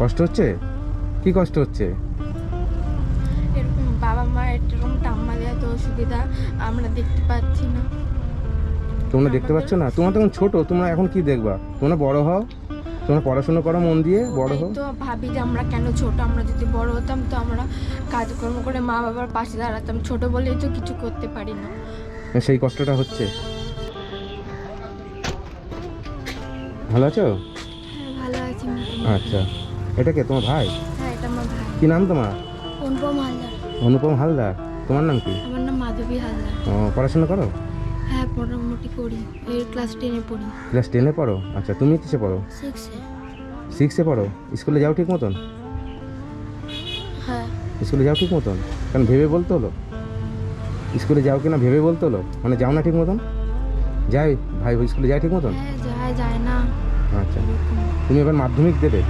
কষ্ট হচ্ছে? কি কষ্ট হচ্ছে? এরকম বাবা মায়ের এরকম টাম্মাদের এত অসুবিধা আমরা দেখতে পাচ্ছি না। তোমরা দেখতে পাচ্ছ না? তোমরা তখন ছোট তোমরা এখন কি দেখবা? তোমরা বড় হও? তোমরা পড়াশোনা করো মন দিয়ে বড় হও? তো ভাবি যে আমরা কেন ছোট? আমরা যদি বড় হতাম তো আমরা কাজকর্ম করে মা বাবার পাশে দাঁড়াতাম। ছোট বলেই তো কিছু করতে পারি না। সেই কষ্টটা হচ্ছে। ভালো আছো? হ্যাঁ ভালো আছি। আচ্ছা। এটা কে? তোমার ভাই? হ্যাঁ এটা আমার ভাই। কি নাম তোমার? অনুপম হালদার। অনুপম হালদার। তোমার নাম কি? আমার নাম মাধবী হালদার। ও, পড়াশোনা করো? হ্যাঁ মোটামুটি পড়ি এর ক্লাস টেনে পড়ি। ক্লাস টেনে পড়ো? আচ্ছা তুমি কিসে পড়ো? সিক্সে সিক্সে পড়ো? স্কুলে যাও ঠিক মতন? হ্যাঁ। স্কুলে যাও ঠিক মতন? কারণ ভেবে বলতে হলো। স্কুলে যাও কিনা ভেবে বলতে হলো? মানে যাও না ঠিক মতন? যাই ভাই স্কুলে যায় ঠিক মতন? হ্যাঁ যায় যায় না। আচ্ছা। তুমি এবার মাধ্যমিক দেবে?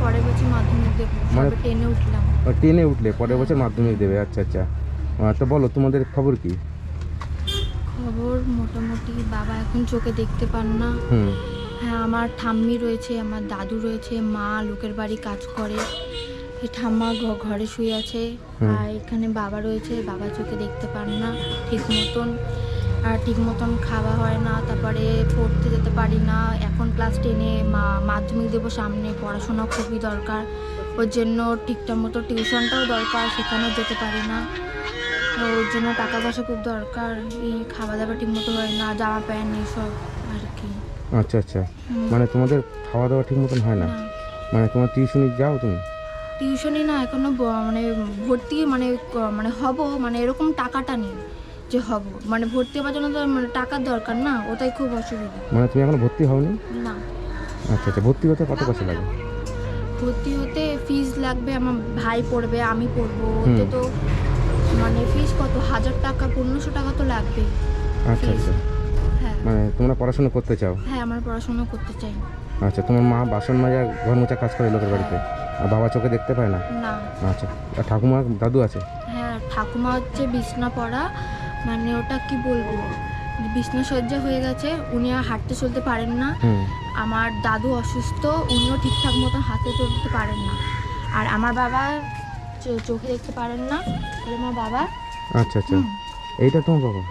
পরের বছর মাধ্যমিক দেবো মানে- টেনে উঠলাম। টেনে উঠলে পরের বছর মাধ্যমিক দেবে আচ্ছা আচ্ছা। তো বলো তোমাদের খবর কি? খবর মোটামুটি বাবা এখন চোখে দেখতে পান না। হ্যাঁ আমার ঠাম্মি রয়েছে আমার দাদু রয়েছে মা লোকের বাড়ি কাজ করে। ঠাম্মা ঘরে শুয়ে আছে। আর এখানে বাবা রয়েছে বাবা চোখে দেখতে পান না ঠিক মতন। ঠিক মতন খাওয়া হয় না তারপরে পড়তে যেতে পারি না। এখন ক্লাস টেনে মা মাধ্যমিক দেবো সামনে পড়াশোনা খুবই দরকার। ওর জন্য ঠিকঠাক মতো টিউশনটাও দরকার সেখানেও যেতে পারি না। তো ওর জন্য টাকা পয়সা খুব দরকার এই খাওয়া দাওয়া ঠিক মতো হয় না জামা প্যান্ট এইসব আর কি। আচ্ছা আচ্ছা। মানে তোমাদের খাওয়া দাওয়া ঠিক মতন হয় না? না। মানে তোমার টিউশনি যাও তুমি? টিউশনি না এখনও মানে ভর্তি মানে মানে হব মানে এরকম টাকাটা নেই। যে হব। মানে ভর্তি হওয়ার জন্য তো মানে টাকার দরকার না ওটাই খুব অসুবিধা। মানে তুমি এখনও ভর্তি হওনি? না। আচ্ছা আচ্ছা ভর্তি হতে কত পয়সা লাগে? ভর্তি হতে ফিস লাগবে আমার ভাই পড়বে আমি পড়ব। ওতে তো মানে ফিস কত? হাজার টাকা পনেরোশো টাকা তো লাগবেই আচ্ছা আচ্ছা। হ্যাঁ। মানে তোমরা পড়াশোনা করতে চাও? হ্যাঁ আমার পড়াশোনা করতে চাই। আচ্ছা তোমার মা বাসন মাজা ঘর মোছা কাজ করে লোকের বাড়িতে? আর বাবা চোখে দেখতে পায় না? না। আচ্ছা আর ঠাকুমা দাদু আছে? হ্যাঁ ঠাকুমা হচ্ছে বিছনা পড়া মানে ওটা কি বলব? বিষ্ণুসজ্জা সজ্জা হয়ে গেছে উনি আর হাঁটতে চলতে পারেন না। আমার দাদু অসুস্থ উনিও ঠিকঠাক মতো হাতে চলতে পারেন না। আর আমার বাবা চোখে দেখতে পারেন না আমার বাবা। আচ্ছা আচ্ছা। এইটা তোমার বাবা?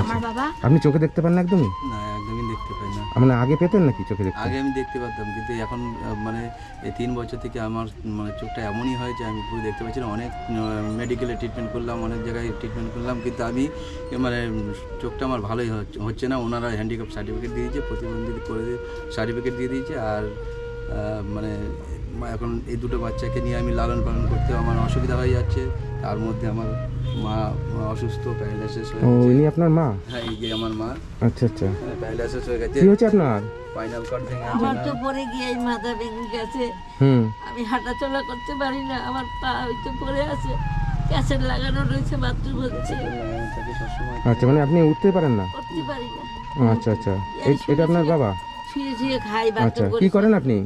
আমার বাবা? আপনি চোখে দেখতে পান না একদমই? না একদমই দেখতে পাই না। মানে আগে পেতেন নাকি চোখে দেখতে? আগে আমি দেখতে পারতাম কিন্তু এখন মানে এই তিন বছর থেকে আমার মানে চোখটা এমনই হয় যে আমি পুরো দেখতে পাচ্ছি না অনেক মেডিকেলে ট্রিটমেন্ট করলাম অনেক জায়গায় ট্রিটমেন্ট করলাম কিন্তু আমি মানে চোখটা আমার ভালোই হচ্ছে- না ওনারা হ্যান্ডিক্যাপ সার্টিফিকেট দিয়ে দিয়েছে প্রতিবন্ধী করে দিয়ে সার্টিফিকেট দিয়ে দিয়েছে আর মানে এখন এই দুটো বাচ্চাকে নিয়ে আমি লালন পালন করতে আমার অসুবিধা হয়ে যাচ্ছে তার মধ্যে আমার মা অসুস্থ প্যারালাইসিস হয়ে ও গেছে। ইনি আপনার মা? হ্যাঁ এই যে আমার মা। আচ্ছা আচ্ছা। প্যারালাইসিস হয়ে গেছে। কি হয়েছে আপনার? স্পাইনাল কর্ড ভেঙে আমার তো পরে গিয়ে এই মাথা ভেঙে গেছে। হুম। আমি হাঁটাচলা করতে পারি না আমার পা হয়তো পড়ে আছে। ক্যাসেট লাগানো রয়েছে বাথরুম হচ্ছে। আচ্ছা মানে আপনি উঠতে পারেন না? করতে পারি না। আচ্ছা আচ্ছা। এই- এটা আপনার বাবা? শুয়ে শুয়ে খাই আচ্ছা বাথরুম কি করেন আপনি?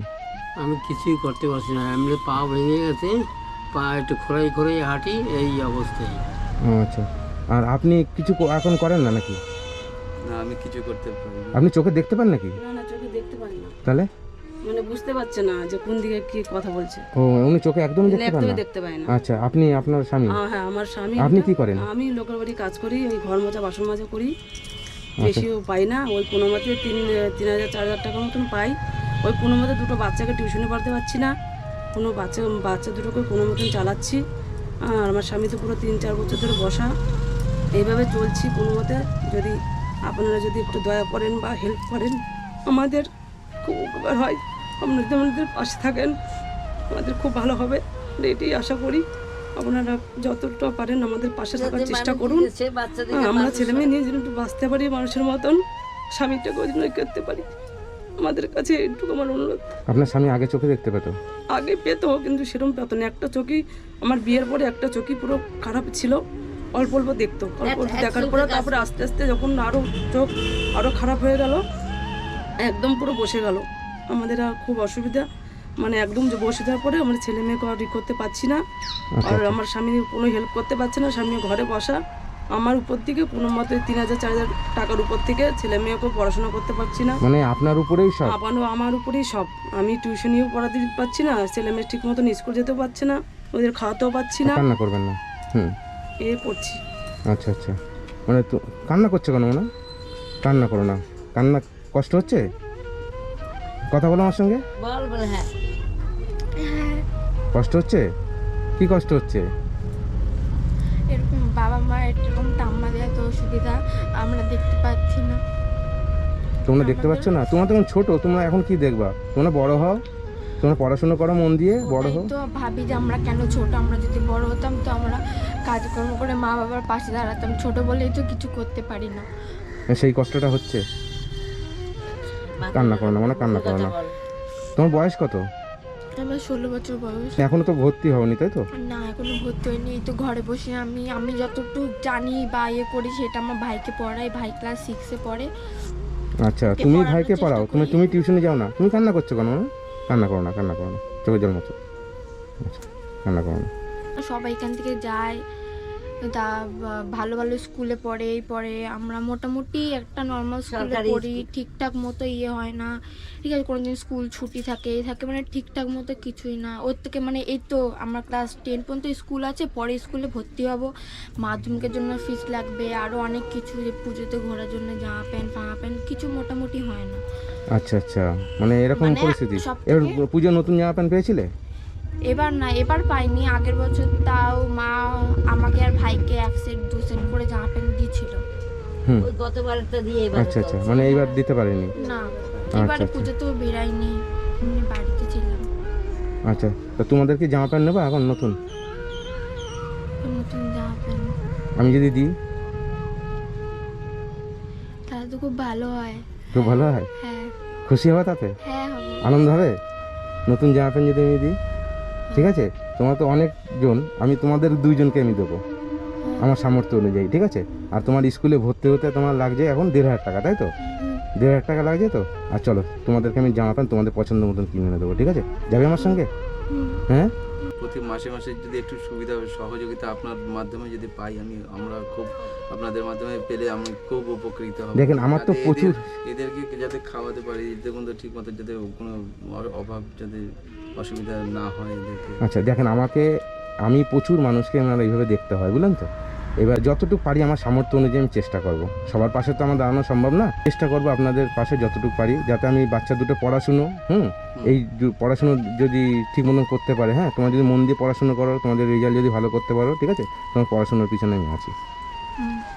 আমি কিছুই করতে পারছি না। এমনি পা ভেঙে গেছে পা একটু খোলাই খোলাই হাঁটি এই অবস্থায়। আচ্ছা। আর আপনি কিছু এখন করেন না নাকি? না আমি কিছু করতে পারি না। আপনি চোখে দেখতে পান নাকি? না না চোখে দেখতে পারি না। তাহলে? মানে বুঝতে পারছে না যে কোন দিকে কি কথা বলছে। ও উনি চোখে একদমই দেখতে পান না? দেখতে পায় না। আচ্ছা আপনি আপনার স্বামী? হ্যাঁ আমার স্বামী আপনি কি করেন? আমি লোকের বাড়ি কাজ করি ওই ঘর মোছা বাসন মাজা করি। বেশিও পাই না। ওই কোনো মতে তিন তিন হাজার চার হাজার টাকার মতন পাই। ওই কোনো মতে দুটো বাচ্চাকে টিউশনে পড়াতে পারছি না। কোনো বাচ্চা বাচ্চা দুটোকে কোনো মতন চালাচ্ছি। আর আমার স্বামী তো পুরো তিন চার বছর ধরে বসা। এইভাবে চলছি কোনো মতে। যদি আপনারা যদি একটু দয়া করেন বা হেল্প করেন আমাদের খুব উপকার হয়। আপনারা যদি আমাদের পাশে থাকেন আমাদের খুব ভালো হবে। এটাই আশা করি। আপনারা যতটা পারেন আমাদের পাশে থাকার চেষ্টা করুন। হ্যাঁ, আমরা ছেলে মেয়ে নিয়ে যেন একটু বাঁচতে পারি মানুষের মতন স্বামীটাকেও যেন করতে পারি। আমাদের কাছে এইটুকু আমার অনুরোধ। আপনার স্বামী আগে চোখে দেখতে পেত? আগে পেতো কিন্তু সেরকম পেতো না। একটা চোখই আমার বিয়ের পরে একটা চোখই পুরো খারাপ ছিল। অল্প অল্প দেখতো অল্প অল্প দেখার পরে তারপরে আস্তে আস্তে যখন আরও চোখ আরও খারাপ হয়ে গেল একদম পুরো বসে গেল। আমাদের আর খুব অসুবিধা। মানে একদম যে বসে যাওয়ার পরে আমার ছেলে মেয়েকে আর ই করতে পারছি না। আচ্ছা আর আমার স্বামী কোনো হেল্প করতে পারছে না। স্বামী ঘরে বসা। আমার উপর থেকে কোনো মতে তিন হাজার চার হাজার টাকার উপর থেকে ছেলে মেয়েকে পড়াশোনা করতে পারছি না। মানে আপনার উপরেই সব? আপানো আমার উপরেই সব। আমি টিউশনিও পড়াতে পারছি না ছেলে মেয়ে ঠিক মতন স্কুল যেতেও পারছে না ওদের খাওয়াতেও পারছি না। কান্না করবেন না। হুম। এ পড়ছি আচ্ছা আচ্ছা। মানে তো কান্না করছে কেন না কান্না করো না। কান্না কষ্ট হচ্ছে? কথা বলো আমার সঙ্গে। বল বলে হ্যাঁ। কষ্ট হচ্ছে? কি কষ্ট হচ্ছে? বাবা মায়ের এরকম টাম্মাদের তো অসুবিধা আমরা দেখতে পাচ্ছি না। তোমরা দেখতে পাচ্ছ না? তোমরা তখন ছোট তোমরা এখন কি দেখবা? তোমরা বড় হও। তোমরা পড়াশোনা করো মন দিয়ে বড় হও। তো ভাবি যে আমরা কেন ছোট? আমরা যদি বড় হতাম তো আমরা কাজকর্ম করে মা বাবার পাশে দাঁড়াতাম। ছোট বলেই তো কিছু করতে পারি না। সেই কষ্টটা হচ্ছে। কান্না করো না মানে কান্না করো না। তোমার বয়স কত? আমার ষোলো বছর বয়স। এখনও তো ভর্তি হওনি তাই তো? না এখনও ভর্তি হয়নি। এই তো ঘরে বসে আমি আমি যতটুকু জানি বা ইয়ে করি সেটা আমার ভাইকে পড়াই ভাই ক্লাস সিক্সে পড়ে। আচ্ছা তুমি ভাইকে পড়াও তুমি তুমি টিউশনে যাও না। তুমি কান্না করছ কেন? কান্না করো না কান্না করো না চোখের জল মতো। আচ্ছা কান্না করো না। সবাই এখান থেকে যায়। তা ভালো ভালো স্কুলে পড়ে এই পড়ে। আমরা মোটামুটি একটা নর্মাল স্কুলে পড়ি ঠিকঠাক মতো ইয়ে হয় না। ঠিক আছে কোনোদিন স্কুল ছুটি থাকে এই থাকে মানে ঠিকঠাক মতো কিছুই না। ওর থেকে মানে এই তো আমরা ক্লাস টেন পর্যন্ত স্কুল আছে পরে স্কুলে ভর্তি হব। মাধ্যমিকের জন্য ফিস লাগবে আরও অনেক কিছু যে পুজোতে ঘোরার জন্য জামা প্যান্ট ফামা প্যান্ট কিছু মোটামুটি হয় না। আচ্ছা আচ্ছা। মানে এরকম মানে পরিস্থিতি। এবার পুজো নতুন জামা প্যান্ট পেয়েছিলে? এবার না এবার পাইনি। আগের বছর তাও মা আমাকে আর ভাইকে এক সেট দু সেট করে জামা প্যান্ট দিয়েছিল। ওই গতবারটা দিয়ে এবার আচ্ছা আচ্ছা। মানে এইবার দিতে পারেনি? না আচ্ছা, এবারে আচ্ছা। পুজোতেও বেরাইনি এমনি বাড়িতে ছিলাম। আচ্ছা। তা তোমাদের কি জামা প্যান্ট নেবা এখন নতুন? নতুন জামা প্যান্ট। আমি যদি দিই? তাহলে তো খুব ভালো হয়। খুব ভালো হয়? হ্যাঁ। খুশি হবে তাতে? হ্যাঁ আনন্দ হবে? নতুন জামা প্যান্ট যদি আমি দিই? ঠিক আছে? তোমার তো অনেকজন আমি তোমাদের দুইজনকে আমি দেবো। আমার সামর্থ্য অনুযায়ী ঠিক আছে? আর তোমার স্কুলে ভর্তি হতে তোমার লাগছে এখন দেড় হাজার টাকা তাই তো? দেড় হাজার টাকা লাগছে তো? আর চলো তোমাদেরকে আমি জামা প্যান্ট তোমাদের পছন্দ মতন কিনে এনে দেবো ঠিক আছে? যাবে আমার সঙ্গে? হ্যাঁ? প্রতি মাসে মাসে যদি একটু সুবিধা সহযোগিতা আপনার মাধ্যমে যদি পাই আমি আমরা খুব আপনাদের মাধ্যমে পেলে আমি খুব উপকৃত হব। দেখেন, আমার তো প্রচুর- এদেরকে যাতে খাওয়াতে পারি দেখুন তো ঠিক মতো যাতে কোনো অভাব যাতে অসুবিধা না হয় এদেরকে। আচ্ছা দেখেন আমাকে আমি প্রচুর মানুষকে আমার এইভাবে দেখতে হয় বুঝলেন তো? এবার যতটুকু পারি আমার সামর্থ্য অনুযায়ী আমি চেষ্টা করব। সবার পাশে তো আমার দাঁড়ানো সম্ভব না। চেষ্টা করব আপনাদের পাশে যতটুকু পারি যাতে আমি বাচ্চা দুটো পড়াশুনো হুম? এই পড়াশুনো যদি ঠিক মতন করতে পারে হ্যাঁ? তোমার যদি মন দিয়ে পড়াশুনো করো তোমাদের রেজাল্ট যদি ভালো করতে পারো ঠিক আছে? তোমার পড়াশুনোর পিছনে আমি আছি।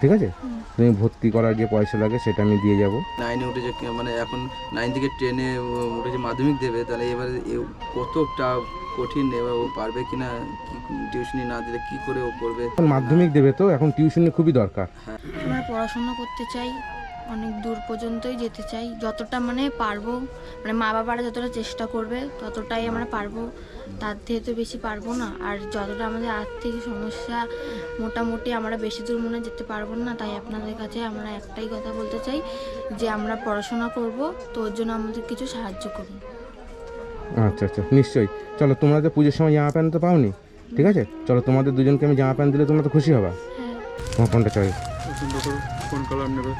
ঠিক আছে? তুমি ভর্তি করার যে পয়সা লাগে সেটা আমি দিয়ে যাব। নাইনে উঠেছে মানে এখন নাইন থেকে টেনে উঠেছে মাধ্যমিক দেবে তাহলে এবারে কতটা কঠিন এবার ও পারবে কিনা টিউশনি না দিলে কি করে ও করবে? এখন মাধ্যমিক দেবে তো এখন টিউশনি খুবই দরকার। আমরা পড়াশোনা করতে চাই অনেক দূর পর্যন্তই যেতে চাই যতটা মানে পারব মানে মা বাবারা যতটা চেষ্টা করবে ততটাই আমরা পারব। তার থেকে তো বেশি পারব না। আর যতটা আমাদের আর্থিক সমস্যা মোটামুটি আমরা বেশি দূর মনে যেতে পারব না তাই আপনাদের কাছে আমরা একটাই কথা বলতে চাই যে আমরা পড়াশোনা করব তো ওর জন্য আমাদের কিছু সাহায্য করুন। আচ্ছা আচ্ছা নিশ্চয়ই। চলো তোমরা তো পুজোর সময় জামা প্যান্ট তো পাওনি ঠিক আছে? চলো তোমাদের দুজনকে আমি জামা প্যান্ট দিলে তোমরা তো খুশি হবা। হ্যাঁ। তোমার কোনটা করো কোন কালার নেবে?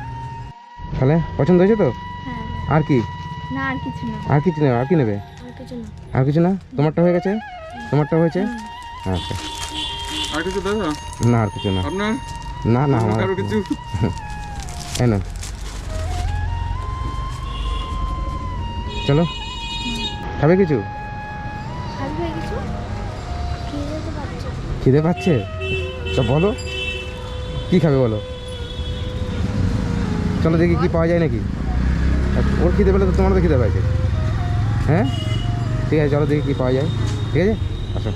তাহলে পছন্দ হয়েছে তো? হ্যাঁ। আর কি? না আর কিছু না। আর কিছু নেবে আর কি নেবে? আর কিছু না। আর কিছু না? তোমারটা হয়ে গেছে? তোমারটা হয়েছে? আচ্ছা। আর কিছু দাদা? না আর কিছু না। আপনার? না না আমার কারও কিছু এই না চলো। খাবে কিছু? খিদে পাচ্ছে। তো বলো। কি খাবে বলো? চলো দেখি কি পাওয়া যায় নাকি? ওর খিদে পেলে তো তোমার তো খিদে পাইছে। হ্যাঁ? ঠিক আছে চলো দেখি কি পাওয়া যায়। ঠিক আছে? আসো।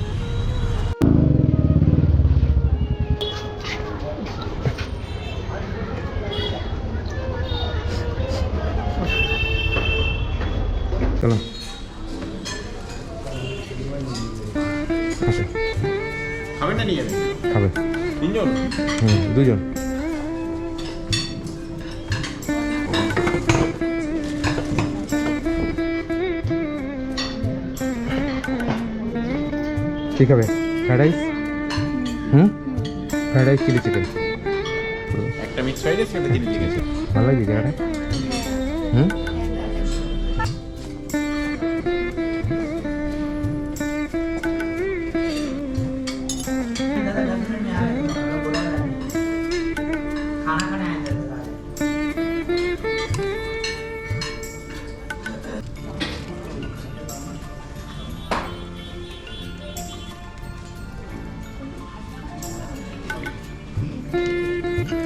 চলো। খাবে না নিয়ে খাবে। তিনজন? হুম দুজন। কি খাবে ফ্রাইড রাইস হুম? Fried rice chilli chicken mix fried rice একটা চিলি চিকেন ভালো লাগে জায়গাটা হুম?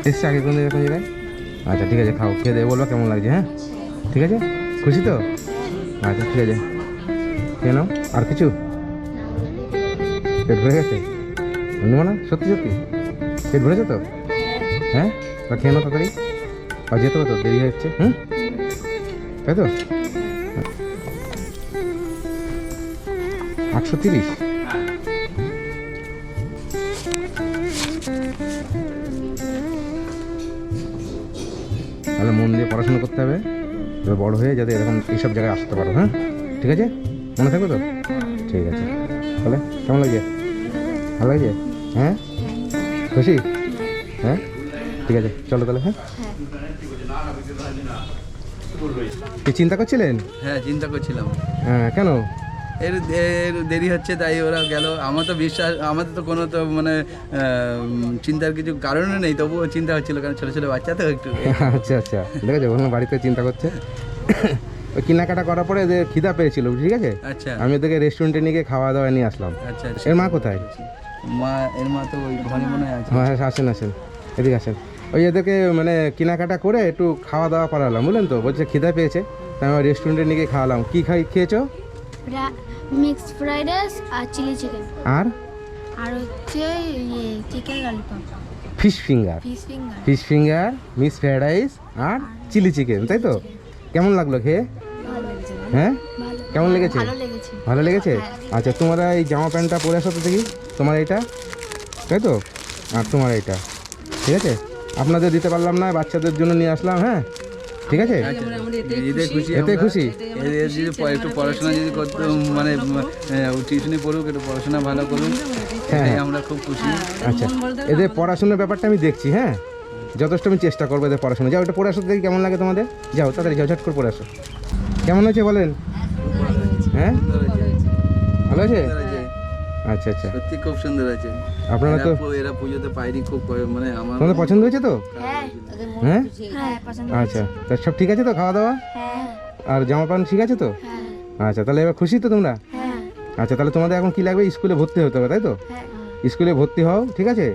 এসছে আগে কোন এরকম জায়গায়? আচ্ছা ঠিক আছে, খাও, খেয়ে দেবে বলব কেমন লাগছে হ্যাঁ? ঠিক আছে? খুশি তো? আচ্ছা ঠিক আছে। কেন আর কিছু? পেট ভরে গেছে? অন্য না সত্যি সত্যি। পেট ভরেছে তো? হ্যাঁ? তা খেয়ে নাও তাড়াতাড়ি। আর যেতে হবে তো, দেরি হয়ে যাচ্ছে, হুম? তাই তো? আটশো তিরিশ? তাহলে মন দিয়ে পড়াশোনা করতে হবে। এবার বড় হয়ে যাতে এরকম এইসব জায়গায় আসতে পারো হ্যাঁ? ঠিক আছে? মনে থাকবে তো? ঠিক আছে। তাহলে কেমন লাগছে? ভালো লাগছে? হ্যাঁ? খুশি? হ্যাঁ? ঠিক আছে চলো তাহলে হ্যাঁ? কি চিন্তা করছিলেন? হ্যাঁ চিন্তা করছিলাম। হ্যাঁ কেন? এর এর দেরি হচ্ছে তাই ওরা গেল। আমার তো বিশ্বাস আমাদের তো কোনো তো মানে চিন্তার কিছু কারণে নেই। তবুও চিন্তা হচ্ছিল কারণ ছোটো ছোটো বাচ্চা তো একটু। আচ্ছা আচ্ছা। দেখেছ ওখানে বাড়িতে চিন্তা করছে? ওই কেনাকাটা করার পরে এদের খিদা পেয়েছিল ঠিক আছে? আচ্ছা। আমি ওদেরকে রেস্টুরেন্টে নিয়ে গিয়ে খাওয়া দাওয়া নিয়ে আসলাম। আচ্ছা আচ্ছা। এর মা কোথায়? মা এর মা তো ওই ঘরে মনে হয় আছে। হ্যাঁ হ্যাঁ, আসেন আসেন। এদিকে আসেন। ওই এদেরকে মানে কেনাকাটা করে একটু খাওয়া দাওয়া করালাম বুঝলেন তো? বলছে খিদা পেয়েছে তাই আমি রেস্টুরেন্টে নিয়ে গিয়ে খাওয়ালাম। কী খাই খেয়েছো? মিক্সড ফ্রাইড রাইস আর চিলি চিকেন আর? আর হচ্ছে chicken lollipop fish finger fish finger fish finger mix fried rice আর চিলি চিকেন তাই তো? কেমন লাগল খেয়ে? হ্যাঁ? কেমন লেগেছে? ভালো লেগেছে। ভালো লেগেছে? হ্যাঁ। আচ্ছা তোমরা এই জামা প্যান্টটা পরে আসো তো দেখি তোমার এইটা? তাই তো? আর তোমার এইটা। ঠিক আছে? আপনাদের দিতে পারলাম না বাচ্চাদের জন্য নিয়ে আসলাম হ্যাঁ? ঠিক আছে? এদের খুশি। এতে খুশি? যদি একটু পড়াশোনা যদি করতে মানে টিউশনি পড়ুক একটু পড়াশোনা ভালো করুক হ্যাঁ। এটাই আমরা খুব খুশি। আচ্ছা এদের পড়াশোনার ব্যাপারটা আমি দেখছি হ্যাঁ? যথেষ্ট আমি চেষ্টা করব এদের পড়াশোনা। যাও এটা পড়ে আসো দেখি কেমন লাগে তোমাদের। যাও তাড়াতাড়ি যাও ঝট করে পড়ে আসো। কেমন হয়েছে বলেন? হ্যাঁ ভালো আছে আচ্ছা আচ্ছা। সত্যি খুব সুন্দর আছে আপনারা তো এরা পুজোতে পাইনি খুব মানে আমার তোমাদের পছন্দ হয়েছে তো? হ্যাঁ হ্যাঁ? হ্যাঁ পছন্দ আচ্ছা তা সব ঠিক আছে তো খাওয়া দাওয়া? হ্যাঁ। আর জামা প্যান্ট ঠিক আছে তো? হ্যাঁ। আচ্ছা তাহলে এবার খুশি তো তোমরা? হ্যাঁ। আচ্ছা তাহলে তোমাদের এখন কি লাগবে? স্কুলে ভর্তি হতে হবে তাই তো? হ্যাঁ। স্কুলে ভর্তি হও ঠিক আছে?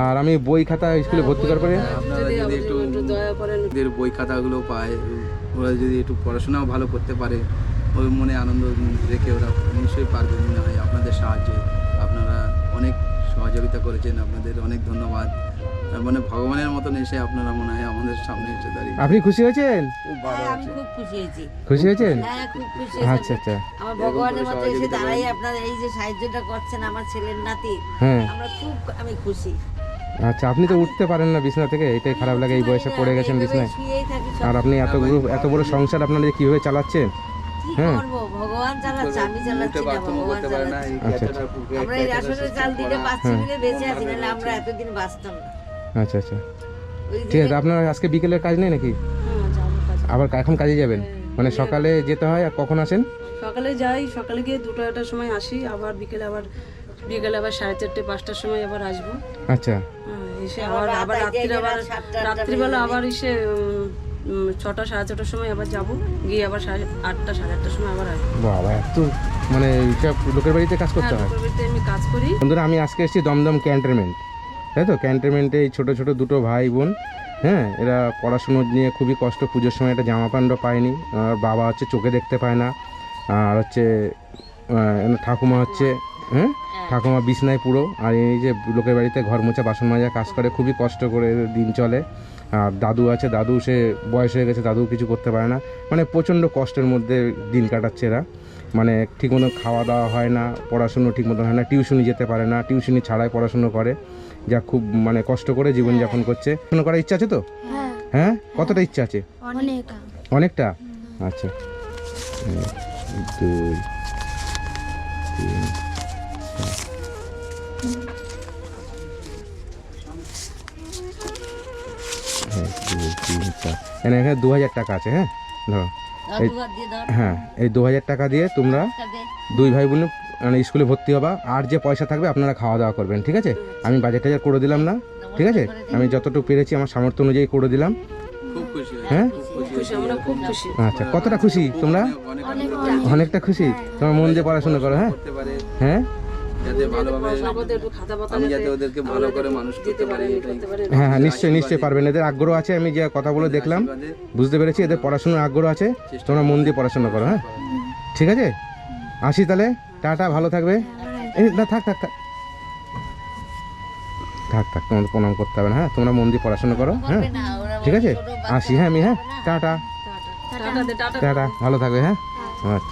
আর আমি বই খাতা স্কুলে ভর্তি করার পরে আপনারা যদি একটু একটু দয়া করেন। ওদের বই খাতাগুলো পায় ওরা যদি একটু পড়াশোনাও ভালো করতে পারে ওই মনে আনন্দ রেখে ওরা নিশ্চয়ই পারবে মনে হয় আপনাদের সাহায্যে। আপনারা অনেক সহযোগিতা করেছেন আপনাদের অনেক ধন্যবাদ। মানে ভগবানের মতন এসে আপনারা মনে হয় আমাদের সামনে এসে দাঁড়িয়ে আপনি খুশি হয়েছেন? হ্যাঁ আমি খুব খুশি হয়েছি। খুশি হয়েছেন? হ্যাঁ খুব খুশি আচ্ছা আচ্ছা। আমার ভগবানের মতো এসে দাঁড়াই আপনারা এই যে সাহায্যটা করছেন আমার ছেলের নাতি হ্যাঁ। আমরা খুব আমি খুশি। আচ্ছা আপনি তো উঠতে পারেন না বিছনা থেকে এটাই খারাপ লাগে এই বয়সে পড়ে গেছেন আমি বিছনায়। শুয়েই থাকি সব আর আপনি এত বড় এত বড় সংসার আপনারা যে কীভাবে চালাচ্ছেন? কি হ্যাঁ। ভগবান চালাচ্ছে আমি চালাচ্ছি না ভগবান করতে পারে না চালাচ্ছে আচ্ছা, আমরা এই রাসনের চাল দিলে পাচ্ছি হ্যাঁ। বেঁচে আছি নাহলে আমরা এতদিন বাঁচতাম না। আচ্ছা আচ্ছা। ঠিক আছে আপনার আজকে বিকেলের কাজ নেই নাকি? হ্যাঁ আবার এখন কাজে যাবেন? মানে সকালে যেতে হয় আর কখন আসেন? সকালে যাই সকালে গিয়ে দুটো একটার সময় আসি আবার বিকেলে আবার বিকেলে আবার সাড়ে চারটে পাঁচটার সময় আবার আসব। আচ্ছা। হ্যাঁ, এসে আবার আবার রাত্রিরে আবার রাত্রিবেলা আবার এসে ছটা সাড়ে ছটার সময় আবার যাব। গিয়ে আবার সাড়ে আটটা সাড়ে আটটার সময় আবার আসব। বাবা এত মানে লোকের বাড়িতে কাজ করতে হ্যাঁ হয়? লোকের বাড়িতে আমি কাজ করি। বন্ধুরা আমি আজকে এসেছি দমদম ক্যান্টনমেন্ট। তাই তো? ক্যান্টনমেন্টে এই ছোটো ছোটো দুটো ভাই বোন হ্যাঁ এরা পড়াশুনো নিয়ে খুবই কষ্ট। পুজোর সময় একটা জামা প্যান্টও পায়নি। আর বাবা হচ্ছে চোখে দেখতে পায় না। আর হচ্ছে ঠাকুমা হচ্ছে হ্যাঁ। ঠাকুমা বিছনায় পুরো। আর এই যে লোকের বাড়িতে ঘর মোছা বাসন মাজা কাজ করে খুবই কষ্ট করে দিন চলে। আর দাদু আছে দাদু সে বয়স হয়ে গেছে দাদু কিছু করতে পারে না। মানে প্রচণ্ড কষ্টের মধ্যে দিন কাটাচ্ছে এরা। মানে ঠিক মতো খাওয়া দাওয়া হয় না পড়াশুনো ঠিক মতো হয় না টিউশনি যেতে পারে না টিউশনি ছাড়াই পড়াশুনো করে যা খুব মানে কষ্ট করে জীবনযাপন করছে। পড়াশুনো করার ইচ্ছা আছে তো? হ্যাঁ। হ্যাঁ? কতটা ইচ্ছা আছে? অনেক অনেকটা? আচ্ছা। দুই তিন আচ্ছা। এখানে এখানে দু হাজার টাকা আছে হ্যাঁ? ধরো। হ্যাঁ এই দু হাজার টাকা দিয়ে তোমরা দুই ভাই বোন মানে স্কুলে ভর্তি হবা। আর যে পয়সা থাকবে আপনারা খাওয়া দাওয়া করবেন ঠিক আছে? আমি বাজেট টাজার করে দিলাম না ঠিক আছে? আমি যতটুকু পেরেছি আমার সামর্থ্য অনুযায়ী করে দিলাম। খুব খুশি হয়েছি, হ্যাঁ? খুব খুশি খুশি আমরা খুব খুশি। আচ্ছা কতটা খুশি তোমরা? অনেক অনেক অনেকটা। খুশি? তোমার মন দিয়ে পড়াশোনা করো হ্যাঁ? হ্যাঁ? যাতে ভালোভাবে পড়াশোনা করতে একটু খাতা পাতা আমি যাতে ওদেরকে ভালো করে মানুষ করতে পারি পারেন এটাই। করতে পারেন হ্যাঁ হ্যাঁ নিশ্চয়ই নিশ্চয়ই পারবেন। এদের আগ্রহ আছে আমি যে কথা বলে দেখলাম। বুঝতে পেরেছি এদের পড়াশোনার আগ্রহ আছে। তোমরা মন দিয়ে পড়াশোনা করো হ্যাঁ? ঠিক আছে? আসি তাহলে? টাটা ভালো থাকবে। না থাক থাক থাক। থাক থাক তোমাদের প্রণাম করতে হবে না হ্যাঁ? তোমরা মন দিয়ে পড়াশোনা করো হ্যাঁ? ঠিক আছে? আসি হ্যাঁ আমি হ্যাঁ? টাটা। Tata tata. টাটা ভালো থাকবে হ্যাঁ। আচ্ছা।